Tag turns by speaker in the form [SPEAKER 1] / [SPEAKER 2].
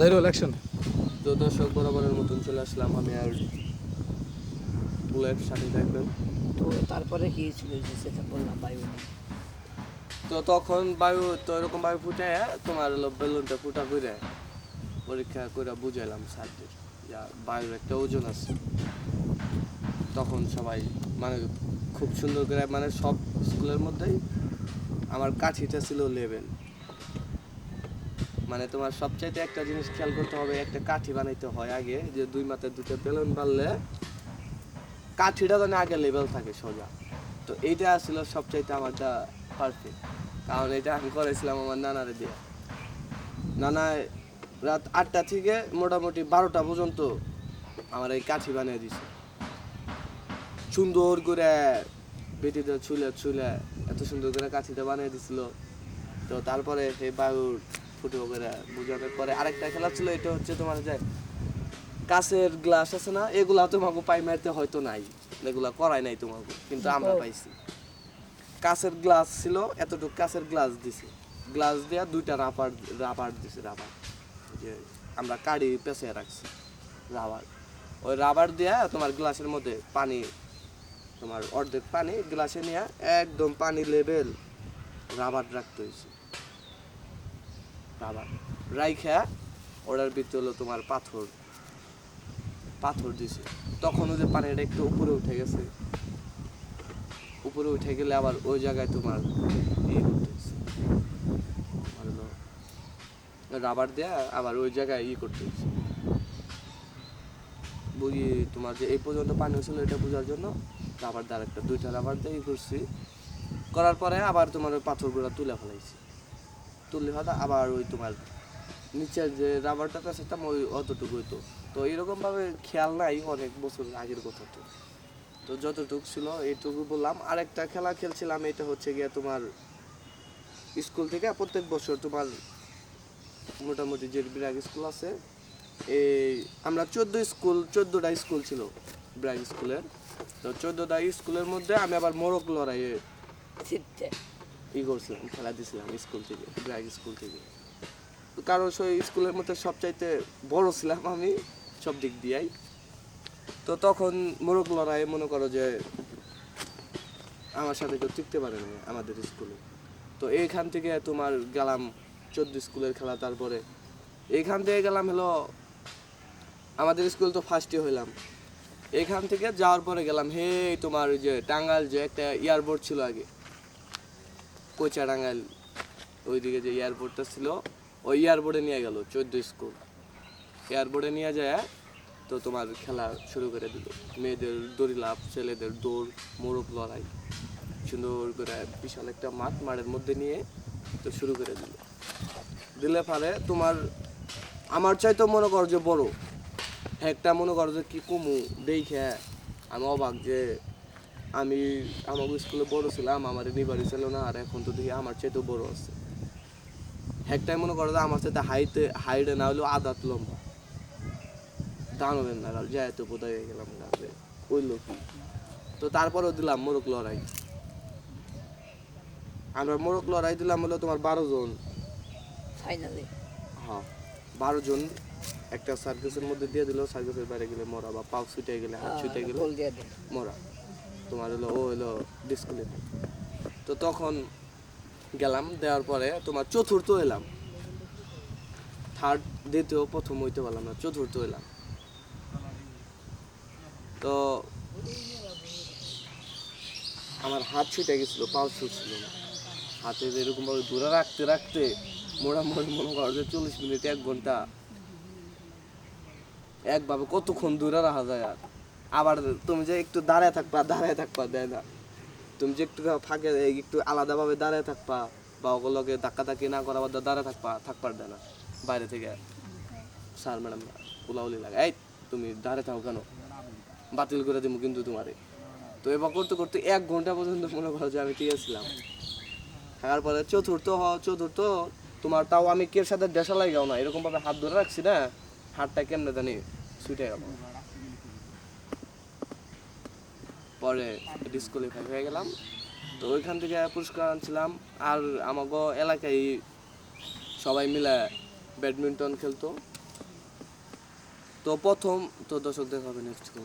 [SPEAKER 1] Zahirul action
[SPEAKER 2] তো দর্শক বরাবরের মতন চলে আসলাম আমি আর বুলেট সাথে থাকবেন।
[SPEAKER 3] তো তারপরে কি ছিল যে সেটা বললাম বায়ু
[SPEAKER 2] তো তখন বায়ু তো এরকম বায়ু ফুটে তোমার হলো বেলুনটা ফুটা করে পরীক্ষা করে বুঝাইলাম স্যারদের যা বায়ুর একটা ওজন আছে। তখন সবাই মানে খুব সুন্দর করে মানে সব স্কুলের মধ্যেই আমার কাঠিটা ছিল লেভেল মানে তোমার সবচাইতে একটা জিনিস খেয়াল করতে হবে, একটা কাঠি বানাইতে হয় আগে, যে দুই মাথায় দুটো বেলুন বানলে কাঠিটা যেন আগে লেভেল থাকে সোজা। তো এইটা ছিল সবচাইতে আমারটা পারফেক্ট কারণ এটা আমি করেছিলাম আমার নানারে দিয়ে। নানা রাত আটটা থেকে মোটামুটি বারোটা পর্যন্ত আমার এই কাঠি বানিয়ে দিছে। সুন্দর করে বেটিতে ছুলে ছুলে এত সুন্দর করে কাঠিটা বানিয়ে দিছিল। তো তারপরে সেই বায়ুর ফুটো করে বুঝানোর পরে আরেকটা খেলা ছিল এটা হচ্ছে তোমার যে কাছের গ্লাস আছে না এগুলা তোমাকে পাই মারতে হয়তো নাই এগুলা করাই নাই তোমাকে কিন্তু আমরা পাইছি। কাছের গ্লাস ছিল এতটুকু কাছের গ্লাস দিছে। গ্লাস দিয়া দুইটা রাবার রাবার দিছে রাবার যে আমরা কাড়ি পেঁচিয়ে রাখছি রাবার ওই রাবার দিয়া তোমার গ্লাসের মধ্যে পানি তোমার অর্ধেক পানি গ্লাসে নিয়ে একদম পানি লেভেল রাবার রাখতে হয়েছে। রাবার রাইখা ওটার ভিতরে হলো তোমার পাথর। পাথর দিছে। তখন যে পানিটা একটু উপরে উঠে গেছে। উপরে উঠে গেলে আবার ওই জায়গায় তোমার ইয়ে করতেছে রাবার দেয়া আবার ওই জায়গায় ই করতে হচ্ছে। বুঝি তোমার যে এই পর্যন্ত পানি ছিল এটা বোঝার জন্য রাবার দ্বার একটা দুইটা রাবার দিয়ে ই করছি। করার পরে আবার তোমার ওই পাথরগুলো তুলে ফেলাইছি। তুলে ফেলা আবার ওই তোমার নিচের যে রাবারটা সেটা ওই অতটুকু হইতো। তো এরকমভাবে খেয়াল নাই অনেক বছর আগের কথা তো তো যতটুকু ছিল এইটুকু বললাম। আরেকটা খেলা খেলছিলাম, এটা হচ্ছে গিয়ে তোমার স্কুল থেকে প্রত্যেক বছর তোমার মোটামুটি যে ব্র্যাক স্কুল আছে, এই আমরা চোদ্দ স্কুল, চোদ্দোটা স্কুল ছিল ব্র্যাক স্কুলের। তো চোদ্দোটা স্কুলের মধ্যে আমি আবার মোরক লড়াইয়ে ই করছিলাম, খেলা দিছিলাম স্কুল থেকে ব্র্যাক স্কুল থেকে। কারণ সেই স্কুলের মধ্যে সবচাইতে বড় ছিলাম আমি, সব দিক দিয়েই। তো তখন মোরগ লড়াই মনে করো যে আমার সাথে কেউ টিকতে পারে না আমাদের স্কুলে। তো এইখান থেকে তোমার গেলাম চোদ্দ স্কুলের খেলা, তারপরে এইখান থেকে গেলাম হলো, আমাদের স্কুল তো ফার্স্টে হইলাম। এইখান থেকে যাওয়ার পরে গেলাম হে তোমার যে টাঙ্গাল যে একটা এয়ারপোর্ট ছিল আগে কোচা টাঙ্গাল ওইদিকে যে এয়ারপোর্টটা ছিল, ওই এয়ারপোর্টে নিয়ে গেল, চোদ্দ স্কুল। এয়ারপোর্টে নিয়ে যায়, তো তোমার খেলা শুরু করে দিল। মেয়েদের দড়ি লাভ ছেলেদের দৌড়, মোরগ লড়াই। সুন্দর করে বিশাল একটা মাঠ, মাঠের মধ্যে নিয়ে তো শুরু করে দিল। দিলে পারে তোমার, আমার চাইতো মনে কর যে বড়। একটা মনে করো যে কি কমু, দেখে আমি অবাক যে আমি আমাকে স্কুলে বড় ছিলাম আমার নিবারি ছিল না আর এখন তো দেখি আমার চাইতেও বড় আছে। একটাই মনে করো আমার সাথে হাইটে হাইটে না হলেও আদাত লম্বা। দানবেন না আর যাই তো বোধহয় হয়ে গেলাম গাছে ওই লোক। তো তারপরেও দিলাম মোরগ লড়াই। আমরা মোরগ লড়াই দিলাম হলো তোমার বারো জন।
[SPEAKER 3] ফাইনালি
[SPEAKER 2] হ্যাঁ বারো জন। একটা সার্কাসের মধ্যে দিয়ে দিল সার্কাসের বাইরে গেলে মরা বা পাও ছুটে গেলে হাত ছুটে গেলে মরা। তোমার হলো, ও হলো ডিসকুলিফাই তো তখন গেলাম, দেওয়ার পরে তোমার চতুর্থ এলাম। থার্ড দ্বিতীয়, প্রথম হইতে পারলাম না, চতুর্থ এলাম। তো আমার হাত ছুটে গেছিল, পাও ছুটছিল না। হাতে এরকম ভাবে দূরে রাখতে রাখতে মোটামুটি মনে করো যে চল্লিশ মিনিট, এক ঘণ্টা। একভাবে কতক্ষণ দূরে রাখা যায় আর? আবার তুমি যে একটু দাঁড়ায় থাকবা দাঁড়ায় থাকবা, দেয় না। তুমি যে একটু ফাঁকে একটু আলাদাভাবে দাঁড়ায় থাকবা বা ওগুলোকে ধাক্কা ধাক্কি না করা বাদ দাঁড়ায় থাকবা, থাকবার দেয় না। বাইরে থেকে স্যার ম্যাডাম উলাউলি লাগে, এই, তুমি দাঁড়ায় থাকো কেন? বাতিল করে দেবো কিন্তু তোমারে। তো এবার করতে করতে এক ঘণ্টা পর্যন্ত মনে করো যে আমি ঠিক থাকার পরে চতুর্থ হ চতুর্থ, তোমার তাও আমি কের সাথে দেশা লাগাও না? এরকমভাবে হাত ধরে রাখছি না। হাতটা কেমনে জানি ছুটে গেল। পরে ডিসকোয়ালিফাই হয়ে গেলাম। তো ওইখান থেকে পুরস্কার আনছিলাম আর আমাগো এলাকায় সবাই মিলে ব্যাডমিন্টন খেলতো। তো প্রথম, তো দর্শক হবে নেক্সট কোন